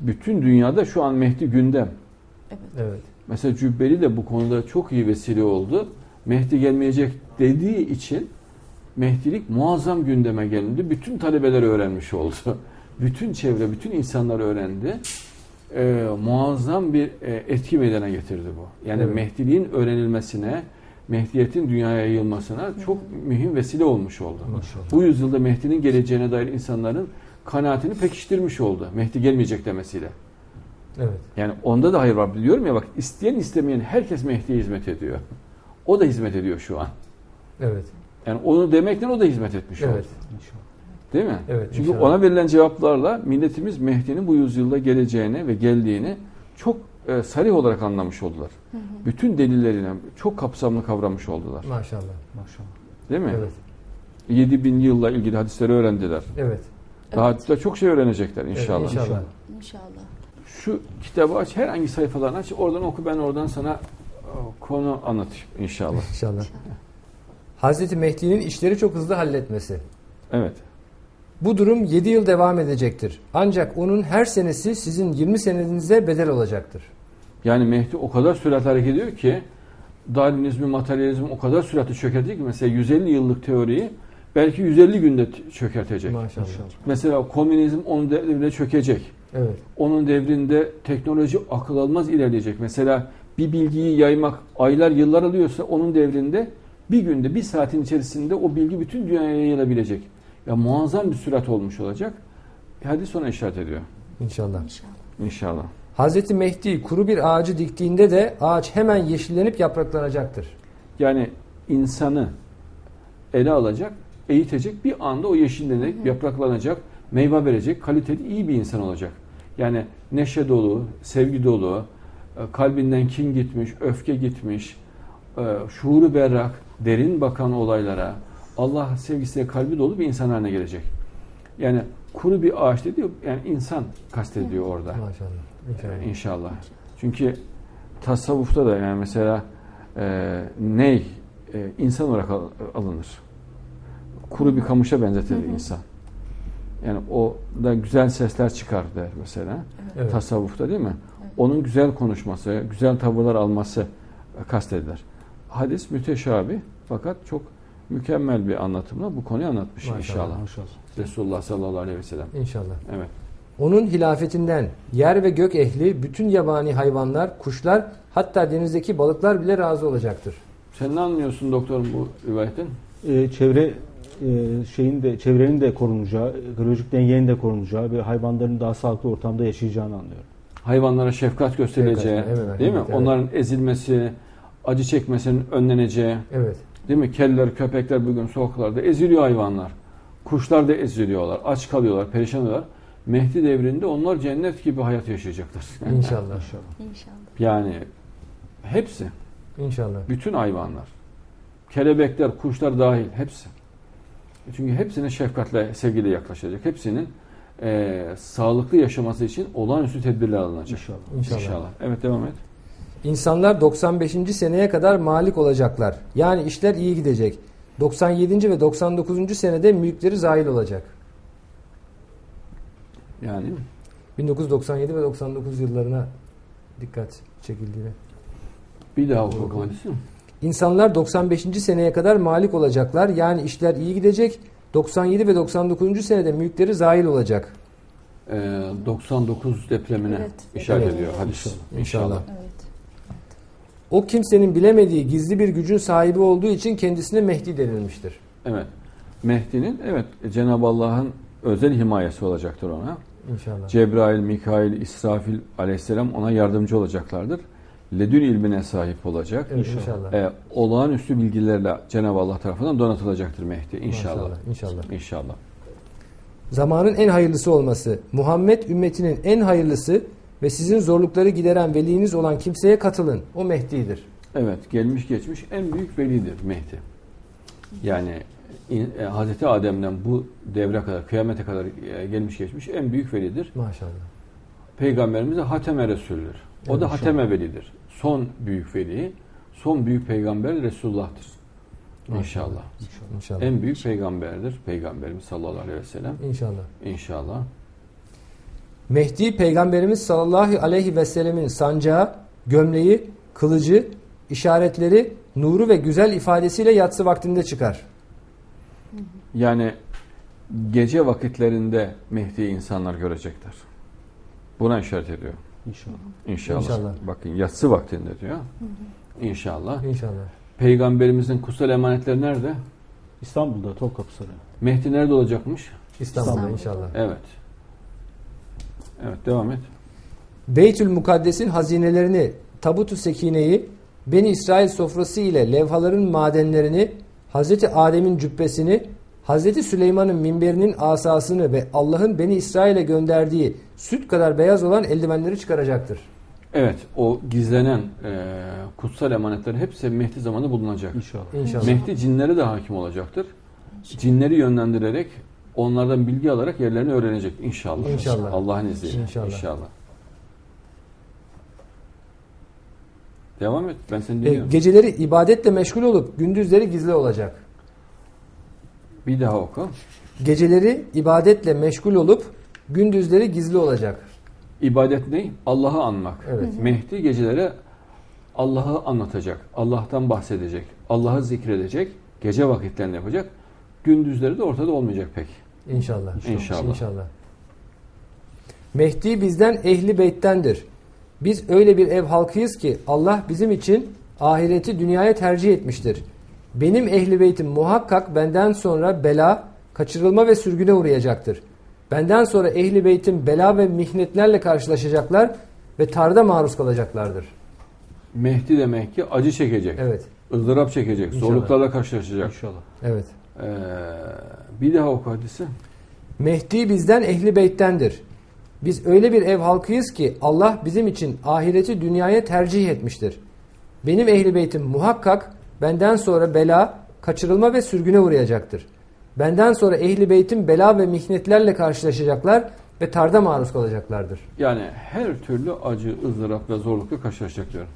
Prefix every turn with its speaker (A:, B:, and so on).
A: Bütün dünyada şu an Mehdi gündem.
B: Evet.
C: Evet.
A: Mesela Cübbeli de bu konuda çok iyi vesile oldu. Mehdi gelmeyecek dediği için Mehdilik muazzam gündeme geldi. Bütün talebeler öğrenmiş oldu. Bütün çevre, bütün insanlar öğrendi. Ee, muazzam bir e, etki meydana getirdi bu. Yani
C: Evet.
A: Mehdiliğin öğrenilmesine, Mehdiyetin dünyaya yayılmasına çok mühim vesile olmuş oldu.
C: Maşallah.
A: Bu yüzyılda Mehdi'nin geleceğine dair insanların kanaatini pekiştirmiş oldu. Mehdi gelmeyecek demesiyle.
C: Evet.
A: Yani onda da hayır var biliyorum ya bak isteyen istemeyen herkes Mehdi'ye hizmet ediyor. O da hizmet ediyor şu an.
C: Evet.
A: Yani onu demekten o da hizmet etmiş
C: Evet.
A: oldu. Değil mi?
C: Evet,
A: Çünkü
C: inşallah.
A: ona verilen cevaplarla milletimiz Mehdi'nin bu yüzyılda geleceğini ve geldiğini çok e, sarih olarak anlamış oldular.
B: Hı hı.
A: Bütün delillerini çok kapsamlı kavramış oldular.
C: Maşallah.
D: Maşallah.
A: Değil mi?
C: Evet.
A: 7000 yılla ilgili hadisleri öğrendiler.
C: Evet.
A: Daha
B: Evet.
A: da çok şey öğrenecekler inşallah.
C: Evet, inşallah.
B: İnşallah.
A: Şu kitabı aç, herhangi sayfalarını aç, oradan oku ben oradan sana e, konu anlatayım inşallah.
C: İnşallah. Hazreti Mehdi'nin işleri çok hızlı halletmesi.
A: Evet.
C: Bu durum 7 yıl devam edecektir. Ancak onun her senesi sizin 20 senenize bedel olacaktır.
A: Yani Mehdi o kadar süratli hareket ediyor ki Darwinizmi, materyalizmi o kadar süratli çökertecek ki mesela 150 yıllık teoriyi belki 150 günde çökertecek.
C: Maşallah.
A: Mesela komünizm onun devrinde çökecek.
C: Evet.
A: Onun devrinde teknoloji akıl almaz ilerleyecek. Mesela bir bilgiyi yaymak aylar yıllar alıyorsa onun devrinde bir günde bir saatin içerisinde o bilgi bütün dünyaya yayılabilecek. Ya muazzam bir sürat olmuş olacak. Hadis ona işaret ediyor.
C: İnşallah.
B: İnşallah.
A: İnşallah.
C: Hazreti Mehdi kuru bir ağacı diktiğinde de ağaç hemen yeşillenip yapraklanacaktır.
A: Yani insanı ele alacak, eğitecek bir anda o yeşillenecek, yapraklanacak, meyve verecek, kaliteli iyi bir insan olacak. Yani neşe dolu, sevgi dolu, e, kalbinden kin gitmiş, öfke gitmiş, e, şuuru berrak, derin bakan olaylara, Allah sevgisiyle kalbi dolu bir insan haline gelecek. Yani kuru bir ağaç dedi yani insan kastediyor orada.
C: Maşallah. İnşallah.
A: Ee, İnşallah. Çünkü tasavvufta da yani mesela e, ney e, insan olarak al- alınır. Kuru bir kamışa benzetilir
B: Hı hı.
A: insan. Yani o da güzel sesler çıkar der mesela.
C: Evet.
A: Tasavvufta değil mi?
B: Evet.
A: Onun güzel konuşması, güzel tavırlar alması kastedilir. Hadis müteşabi fakat çok mükemmel bir anlatımla bu konuyu anlatmış
C: Maşallah.
A: inşallah.
D: Maşallah.
A: Resulullah sallallahu aleyhi ve sellem.
C: İnşallah.
A: Evet.
C: Onun hilafetinden yer ve gök ehli, bütün yabani hayvanlar, kuşlar, hatta denizdeki balıklar bile razı olacaktır.
A: Sen ne anlıyorsun doktorum bu rivayetten?
D: Ee, çevre e, şeyin de çevrenin de korunacağı, ekolojik dengenin de korunacağı ve hayvanların daha sağlıklı ortamda yaşayacağını anlıyorum.
A: hayvanlara şefkat gösterileceği,
C: Şefkat, evet,
A: değil mi?
C: evet.
A: Onların ezilmesi, acı çekmesinin önleneceği,
C: Evet.
A: değil mi? Keller, köpekler bugün sokaklarda eziliyor hayvanlar. Kuşlar da eziliyorlar, aç kalıyorlar, perişan oluyorlar. Mehdi devrinde onlar cennet gibi hayat yaşayacaklar.
C: İnşallah.
D: İnşallah.
B: İnşallah.
A: yani hepsi,
C: İnşallah.
A: bütün hayvanlar, kelebekler, kuşlar dahil hepsi. Çünkü hepsine şefkatle, sevgiyle yaklaşacak. Hepsinin eee, sağlıklı yaşaması için olağanüstü tedbirler alınacak.
D: İnşallah.
C: İnşallah.
A: İnşallah. Evet devam et.
C: İnsanlar 95. seneye kadar malik olacaklar. Yani işler iyi gidecek. 97. ve 99. senede mülkleri zahil olacak.
A: Yani
C: 1997 ve 99 yıllarına dikkat çekildiğine.
A: bir daha oku bakalım.
C: İnsanlar 95. seneye kadar malik olacaklar. Yani işler iyi gidecek. 97 ve 99. senede mülkleri zahil olacak.
A: Ee, 99 depremine
B: Evet.
A: işaret
C: Evet.
A: ediyor hadis.
C: İnşallah.
A: İnşallah.
B: Evet.
C: O kimsenin bilemediği gizli bir gücün sahibi olduğu için kendisine Mehdi denilmiştir.
A: Evet. Mehdi'nin evet Cenab-ı Allah'ın özel himayesi olacaktır ona.
C: İnşallah.
A: Cebrail, Mikail, İsrafil aleyhisselam ona yardımcı olacaklardır. Ledün ilmine sahip olacak.
C: Evet, İnşallah.
A: Ee, olağanüstü bilgilerle Cenab-ı Allah tarafından donatılacaktır Mehdi. İnşallah.
C: Maşallah, İnşallah.
A: İnşallah.
C: Zamanın en hayırlısı olması, Muhammed ümmetinin en hayırlısı ve sizin zorlukları gideren veliniz olan kimseye katılın. O Mehdi'dir.
A: Evet, gelmiş geçmiş en büyük velidir Mehdi. Yani in- e, Hazreti Adem'den bu devre kadar, kıyamete kadar e, gelmiş geçmiş en büyük velidir.
C: Maşallah.
A: Peygamberimiz de Hateme Resul'dür. O
C: Evet,
A: da
C: inşallah.
A: Hateme velidir. Son büyük veli, son büyük peygamber Resulullah'tır. İnşallah.
C: İnşallah.
A: En büyük peygamberdir Peygamberimiz sallallahu aleyhi ve sellem.
C: İnşallah.
A: İnşallah.
C: Mehdi peygamberimiz sallallahu aleyhi ve sellemin sancağı, gömleği, kılıcı, işaretleri, nuru ve güzel ifadesiyle yatsı vaktinde çıkar.
A: Yani gece vakitlerinde Mehdi'yi insanlar görecekler. Buna işaret ediyor.
D: İnşallah.
A: İnşallah.
C: İnşallah.
A: Bakın yatsı vaktinde diyor. İnşallah.
C: İnşallah.
A: Peygamberimizin kutsal emanetleri nerede?
D: İstanbul'da Topkapı Sarayı.
A: Mehdi nerede olacakmış?
C: İstanbul'da
B: İstanbul'da.
C: inşallah.
A: Evet. Evet devam et.
C: Beytül Mukaddes'in hazinelerini, Tabut-u Sekine'yi, Beni İsrail sofrası ile levhaların madenlerini, Hazreti Adem'in cübbesini, Hazreti Süleyman'ın minberinin asasını ve Allah'ın Beni İsrail'e gönderdiği süt kadar beyaz olan eldivenleri çıkaracaktır.
A: Evet o gizlenen e, kutsal emanetlerin hepsi Mehdi zamanı bulunacak.
D: İnşallah.
C: İnşallah.
A: Mehdi cinlere de hakim olacaktır. Cinleri yönlendirerek onlardan bilgi alarak yerlerini öğrenecek inşallah.
C: İnşallah.
A: Allah'ın izniyle.
C: İnşallah.
A: İnşallah. Devam et. Ben seni
C: E,
A: dinliyorum.
C: geceleri ibadetle meşgul olup gündüzleri gizli olacak.
A: Bir daha oku.
C: Geceleri ibadetle meşgul olup gündüzleri gizli olacak.
A: İbadet ne? Allah'ı anmak.
C: Evet.
A: Mehdi gecelere Allah'ı anlatacak. Allah'tan bahsedecek. Allah'ı zikredecek. Gece vakitlerinde yapacak. Gündüzleri de ortada olmayacak pek.
C: İnşallah.
A: İnşallah.
C: İnşallah. Mehdi bizden ehli beyttendir. Biz öyle bir ev halkıyız ki Allah bizim için ahireti dünyaya tercih etmiştir. Benim ehli beytim muhakkak benden sonra bela, kaçırılma ve sürgüne uğrayacaktır. Benden sonra ehli beytim bela ve mihnetlerle karşılaşacaklar ve tarda maruz kalacaklardır.
A: Mehdi demek ki acı çekecek.
C: Evet.
A: ızdırap çekecek.
C: İnşallah.
A: Zorluklarla karşılaşacak.
D: İnşallah.
C: Evet.
A: Ee, bir daha oku hadisi.
C: Mehdi bizden ehli beyttendir. Biz öyle bir ev halkıyız ki Allah bizim için ahireti dünyaya tercih etmiştir. Benim ehli beytim muhakkak benden sonra bela, kaçırılma ve sürgüne uğrayacaktır. Benden sonra ehli beytim bela ve mihnetlerle karşılaşacaklar ve tarda maruz kalacaklardır.
A: Yani her türlü acı, ızdırap ve zorlukla karşılaşacak diyor.